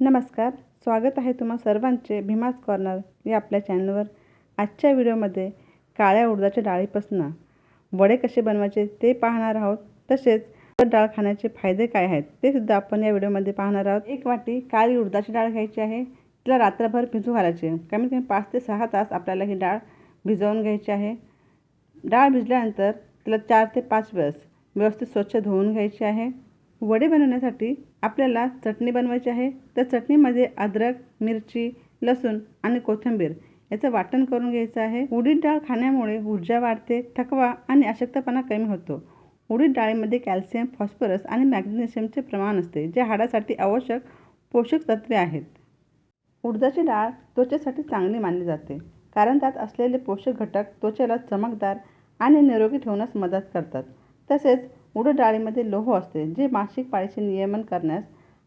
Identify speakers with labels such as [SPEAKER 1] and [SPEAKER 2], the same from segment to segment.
[SPEAKER 1] नमस्कार स्वागत आहे तुम्हा सर्वांचे भीमास कॉर्नर या आपल्या चॅनलवर. आजच्या व्हिडिओमध्ये काळ्या उडदाच्या डाळीपासून वडे कसे बनवायचे ते पाहणार आहोत. तसेच डाळ खाण्याचे फायदे काय आहेत ते सुद्धा आपण या व्हिडिओमध्ये पाहणार आहोत. एक वाटी काळी उडदाची डाळ घ्यायची आहे. तिला रात्रभर भिजू घालायची. कमीत कमी पाच ते सहा तास आपल्याला ही डाळ भिजवून घ्यायची आहे. डाळ भिजल्यानंतर तिला चार ते पाच वेळेस व्यवस्थित स्वच्छ धुवून घ्यायची आहे. वडे बनवण्यासाठी आपल्याला चटणी बनवायची आहे. तर चटणीमध्ये अद्रक मिरची लसूण आणि कोथिंबीर याचं वाटण करून घ्यायचं आहे. उडीद डाळ खाण्यामुळे ऊर्जा वाढते थकवा आणि अशक्तपणा कमी होतो. उडीद डाळीमध्ये कॅल्शियम फॉस्फरस आणि मॅग्नेशियमचे प्रमाण असते जे हाडासाठी आवश्यक पोषक तत्वे आहेत. उडदाची डाळ त्वचेसाठी चांगली मानली जाते कारण त्यात असलेले पोषक घटक त्वचेला चमकदार आणि निरोगी ठेवण्यास मदत करतात. तसेच उडद डाळीमध्ये लोह असते जे मासिक पाळीचे नियमन करण्यास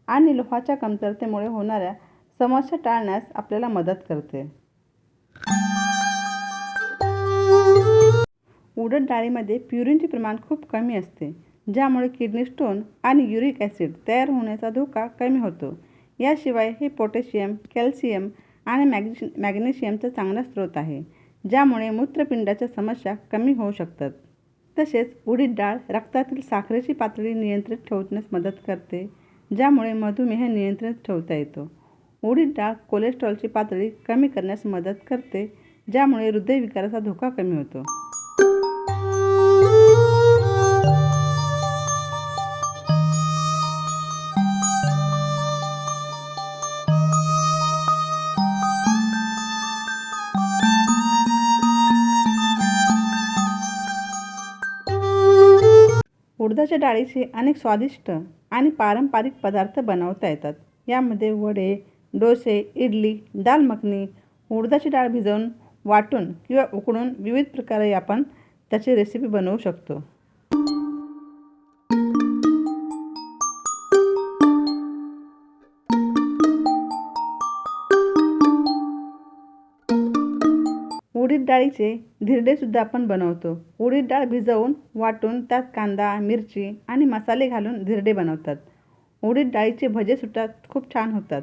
[SPEAKER 1] आणि लोहाच्या कमतरतेमुळे होणाऱ्या समस्या टाळण्यास आपल्याला मदत करते. उडद डाळीमध्ये प्युरिनचे प्रमाण खूप कमी असते ज्यामुळे किडनी स्टोन आणि युरिक ॲसिड तयार होण्याचा धोका कमी होतो. याशिवाय हे पोटॅशियम कॅल्शियम आणि मॅग्नेशि मॅग्नेशियमचा चांगला स्रोत आहे ज्यामुळे मूत्रपिंडाच्या समस्या कमी होऊ शकतात. तसेच उडीद डाळ रक्तातील साखरेची पातळी नियंत्रित ठेवण्यास मदत करते ज्यामुळे मधुमेह नियंत्रित ठेवता येतो. उडीद डाळ कोलेस्ट्रॉलची पातळी कमी करण्यास मदत करते ज्यामुळे हृदयविकाराचा धोका कमी होतो. उडदाच्या डाळीचे अनेक स्वादिष्ट आणि पारंपरिक पदार्थ बनवता येतात. यामध्ये वडे डोसे इडली दाल मखनी उडदाची डाळ भिजवून वाटून किंवा उकडून विविध प्रकारे आपण त्याची रेसिपी बनवू शकतो. उडीद डाळीचे धिरडेसुद्धा आपण बनवतो. उडीद डाळ भिजवून वाटून त्यात कांदा मिरची आणि मसाले घालून धिरडे बनवतात. उडीद डाळीचे भजेसुद्धा खूप छान होतात.